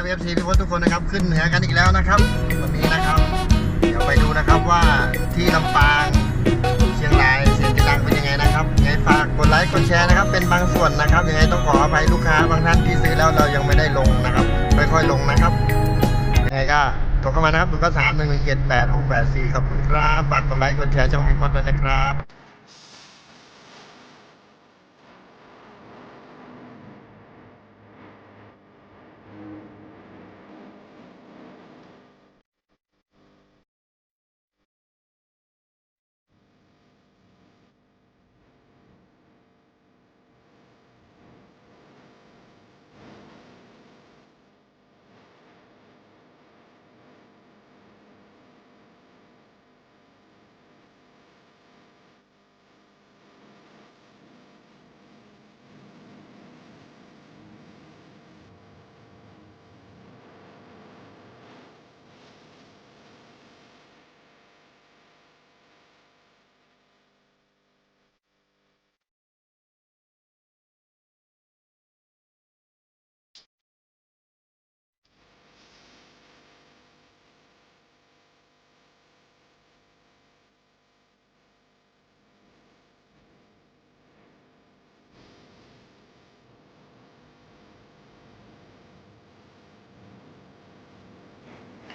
ครับ FC พี่พศทุกคนนะครับขึ้นเหนือกันอีกแล้วนะครับวันนี้นะครับ เดี๋ยวไปดูนะครับว่าที่ลำปางเชียงรายเสียงจะดังเป็นยังไงนะครับยังไงฝากกดไลค์กดแชร์นะครับ เป็นบางส่วนนะครับยังไงต้องขออภัยลูกค้าบางท่านที่ซื้อแล้วเรายังไม่ได้ลงนะครับค่อยๆลงนะครับยังไงก็โทรเข้ามานะครับศูนย์เก้าสามหนึ่งหนึ่งเจ็ดแปดหกแปดสี่ขอบคุณครับฝากกดไลค์กดแชร์ช่องพี่พศด้วยนะครับ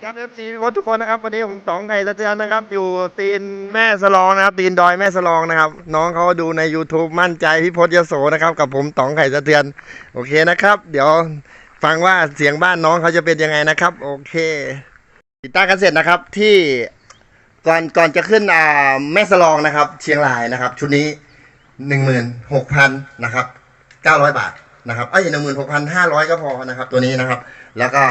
ครับเอฟซีพี่พทุกคนนะครับวันนี้ผมต๋องไก่ตะเตือนนะครับ อยู่ตีนแม่สลองนะครับ ตีนดอยแม่สลองนะครับ น้องเขาดูใน YouTube มั่นใจพี่พศยโสนะครับ กับผมต๋องไก่ตะเตือนโอเคนะครับ เดี๋ยวฟังว่าเสียงบ้านน้องเขาจะเป็นยังไงนะครับ โอเคติดตั้งกันเสร็จนะครับที่ก่อนก่อนจะขึ้นอ่าแม่สลองนะครับ เชียงรายนะครับ ชุดนี้หนึ่งหมื่นหกพันนะครับเก้าร้อยบาทนะครับเอ้ยหนึ่งหมื่นหกพันห้าร้อยก็พอนะครับ ตัวนี้นะครับ แล้วก็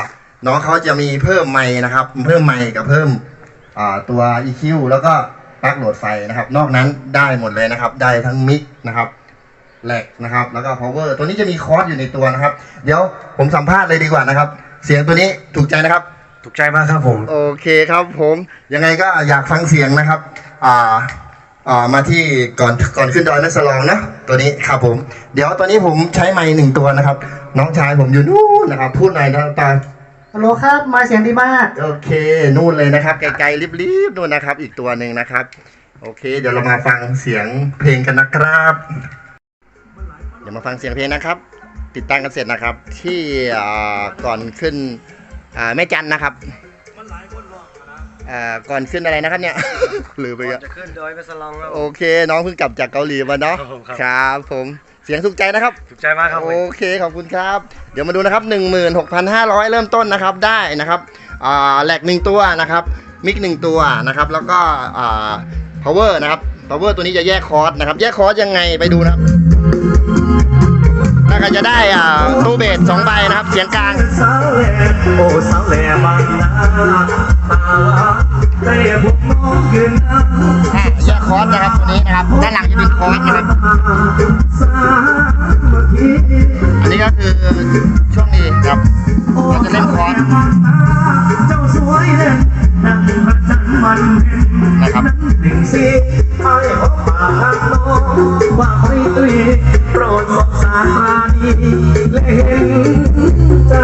น้องเขาจะมีเพิ่มไมค์นะครับ เพิ่มไมค์กับเพิ่มอ่าตัว EQ แล้วก็ปลั๊กโหลดไฟนะครับ นอกนั้นได้หมดเลยนะครับ ได้ทั้งมิกนะครับแหลกนะครับ แล้วก็ power ตัวนี้จะมีคอร์สอยู่ในตัวนะครับ เดี๋ยวผมสัมภาษณ์เลยดีกว่านะครับ เสียงตัวนี้ถูกใจนะครับ ถูกใจมากครับผม โอเคครับผม ยังไงก็อยากฟังเสียงนะครับ อ่าอ่ามาที่ก่อนก่อนขึ้นดอยแม่สลองนะ ตัวนี้ครับผม เดี๋ยวตอนนี้ผมใช้ไมค์หนึ่งตัวนะครับ น้องชายผมอยู่นู่นนะครับ พูดหน่อยนะตา ฮัลโหลครับ มาเสียงดีมาก โอเค นู่นเลยนะครับ ไกลๆรีบๆนู่นนะครับ อีกตัวหนึ่งนะครับ โอเค เดี๋ยวเรามาฟังเสียงเพลงกันนะครับ เดี๋ยวมาฟังเสียงเพลงนะครับ ติดตั้งกันเสร็จนะครับ ที่อ่าก่อนขึ้นอ่าแม่จันนะครับอ่าก่อนขึ้นอะไรนะครับเนี่ย ลืมไปก่แล้อน จะขึ้นดอยไปสลองครับโอเค น้องเพิ่งกลับจากเกาหลีมาเนาะครับผมครับ ครับผม เสียงถูกใจนะครับ ถูกใจมากครับผมโอเคขอบคุณครับ เดี๋ยวมาดูนะครับ 16,500 เริ่มต้นนะครับได้นะครับอ่าแหลกหนึ่งตัวนะครับมิกหนึ่งตัวนะครับ แล้วก็อ่า power นะครับ power ตัวนี้จะแยกคอร์สนะครับ แยกคอร์สยังไงไปดูนะครับ แล้วก็จะได้อ่าตู้เบสสองใบนะครับ เสียงกลาง โอ้สาวแหล่บางนาตาได้พบน้องคืนน้ำอ่าแยกคอร์สนะครับตัวนี้นะครับด้านหลังจะเป็นคอร์สนะครับ สามัคคีอันนี้ก็คือช่วงนี้ครับเราจะเล่นคอร์สเจ้าสวยเด่นนั่งพระจันมันเห็นนะครับ หนึ่งสิ ไอ้หอบมาหักน้องว่ารีตรีโปรดสบสานีและเห็นใจ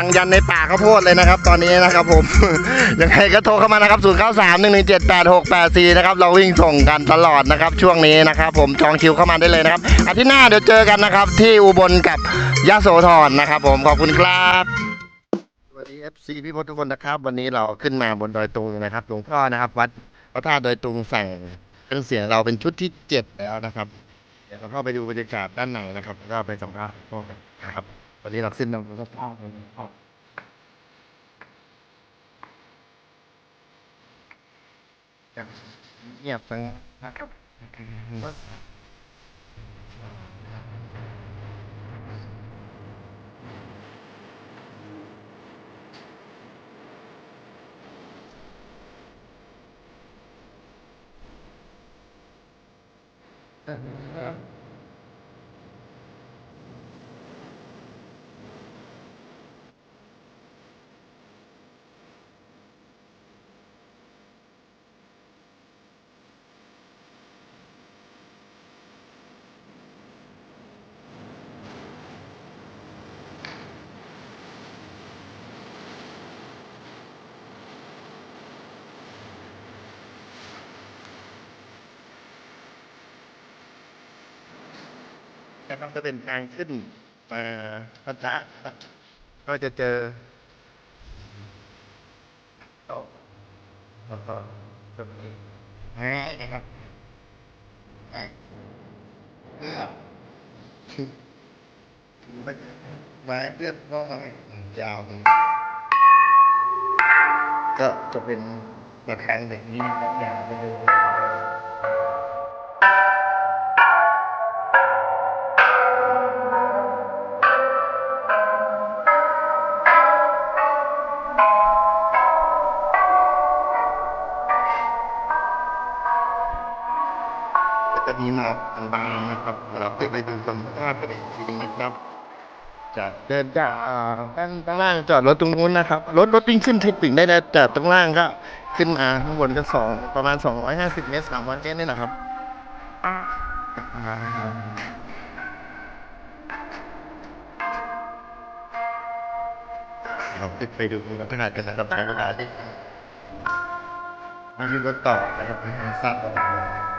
ดังยันในป่าข้าวโพดเลยนะครับ ตอนนี้นะครับผม ยังไงก็โทรเข้ามานะครับ0 9 3 1 1 7 8 6 8 4นะครับ เราวิ่งส่งกันตลอดนะครับ ช่วงนี้นะครับผมจองคิวเข้ามาได้เลยนะครับอาทิตย์หน้าเดี๋ยวเจอกันนะครับ ที่อุบลกับยะโสธรนะครับผมขอบคุณครับสวัสดี FC พี่พศทุกคนนะครับ วันนี้เราขึ้นมาบนดอยตุงนะครับหลวงพ่อนะครับวัดพระธาตุดอยตุงสั่งเครื่องเสียงเราเป็นชุดที่เจ็ดแล้วนะครับ เดี๋ยวเราเข้าไปดูบรรยากาศด้านในนะครับแล้วก็ไปสัมภาษณ์พวกกันนะครับ วันนี้หลักสิ้นแล้วก็ภาพเงียบสังนะครับเออ งจะเป็นทางขึ้นมาพระะก็จะเจอโต๊ะแล้วก็ตรงนี้นะครับไม้เลือดก็ยาวก็จะเป็นระฆังแบบนี้ยาวไปเลย จะมีหมอกบางๆนะครับเราไปไปดูสัมภาษณ์กันอีกทีนะครับจะเดินจากอ่าข้างข้างล่างจอดรถตรงนู้นนะครับ รถรถวิ่งขึ้นเทคปิ่งได้นะจากตรงล่างก็ขึ้นมาข้างบนก็สองประมาณ 250 เมตร300เมตรนี่นะครับ เราไปไปดูกันขนาดกันนะครับทางเวลาที่มันมีรถต่อนะครับทางทราบ